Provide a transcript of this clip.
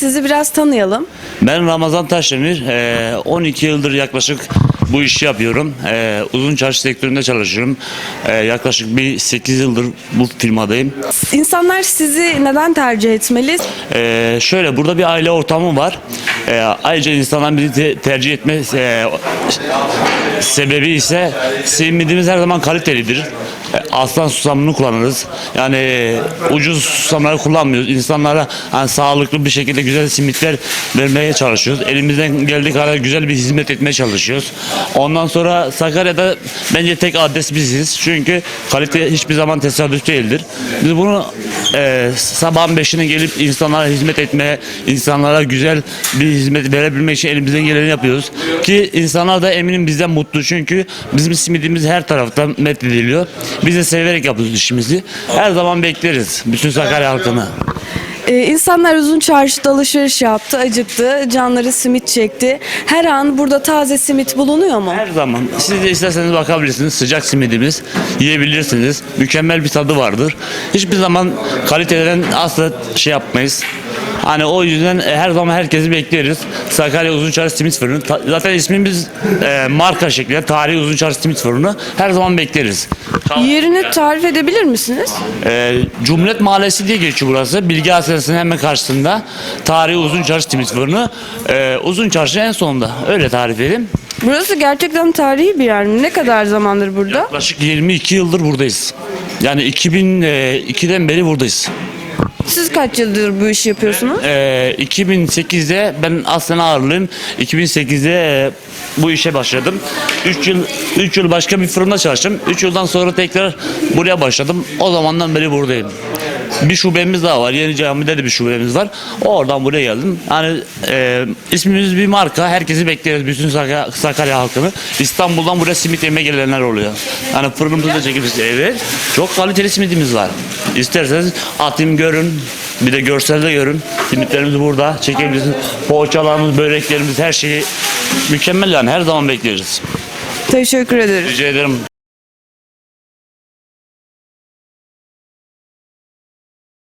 Sizi biraz tanıyalım. Ben Ramazan Taşdemir. Eee, 12 yıldır yaklaşık bu işi yapıyorum. Eee, uzun çarşı sektöründe çalışıyorum. Eee, yaklaşık bir 8 yıldır bu firmadayım. İnsanlar sizi neden tercih etmeli? Şöyle burada bir aile ortamı var. Ayrıca insanların bizi te- tercih etme eee, sebebi ise simidimiz her zaman kalitelidir. Aslan susamını kullanırız. Yani ucuz susamları kullanmıyoruz. İnsanlara hani sağlıklı bir şekilde güzel simitler vermeye çalışıyoruz. Elimizden geldiği kadar güzel bir hizmet etmeye çalışıyoruz. Ondan sonra Sakarya'da bence tek adres biziz. Çünkü kalite hiçbir zaman tesadüf değildir. Biz bunu e, sabahın beşine gelip insanlara hizmet etmeye, insanlara güzel bir hizmet verebilmek için elimizden geleni yapıyoruz. Ki insanlar da eminim bizden mutlu çünkü bizim simidimiz her tarafta methediliyor. Biz de severek yapıyoruz işimizi. Her zaman bekleriz bütün Sakarya halkını. Ee, insanlar uzun çarşıda alışveriş yaptı, acıktı, canları simit çekti. Her an burada taze simit bulunuyor mu? Her zaman siz de isterseniz bakabilirsiniz. Sıcak simidimiz yiyebilirsiniz. Mükemmel bir tadı vardır. Hiçbir zaman kaliteden asla şey yapmayız. Hani o yüzden e, her zaman herkesi bekleriz. Sakarya Uzunçarşı Simit Fırını. Zaten ismimiz e, marka şeklinde Tarihi Uzunçarşı Simit Fırını. Her zaman bekleriz. Yerini tarif edebilir misiniz? E, Cumhuriyet Mahallesi diye geçiyor burası. Bilgi Hastanesi'nin hemen karşısında. Tarihi Uzunçarşı Simit Fırını. E, Uzunçarşı en sonunda. Öyle tarif edeyim. Burası gerçekten tarihi bir yer mi? Ne kadar zamandır burada? Yaklaşık 22 yıldır buradayız. Yani 2002'den beri buradayız. Siz kaç yıldır bu işi yapıyorsunuz? Ee, 2008'de ben aslında ağırlığım. 2008'de e, bu işe başladım. 3 yıl 3 yıl başka bir fırında çalıştım. 3 yıldan sonra tekrar buraya başladım. O zamandan beri buradayım. Bir şubemiz daha var. Yeni Cami'de de bir şubemiz var. Oradan buraya geldim. Yani e, ismimiz bir marka. Herkesi bekleriz. Bütün Sakarya, Sakarya halkını. İstanbul'dan buraya simit yemeye gelenler oluyor. Yani fırınımızı da çekip evet. Çok kaliteli simidimiz var. İsterseniz atayım görün. Bir de görselde görün. Simitlerimiz burada. Çekebilirsiniz. Poğaçalarımız, böreklerimiz her şeyi mükemmel yani. Her zaman bekleriz. Teşekkür ederiz. Rica ederim.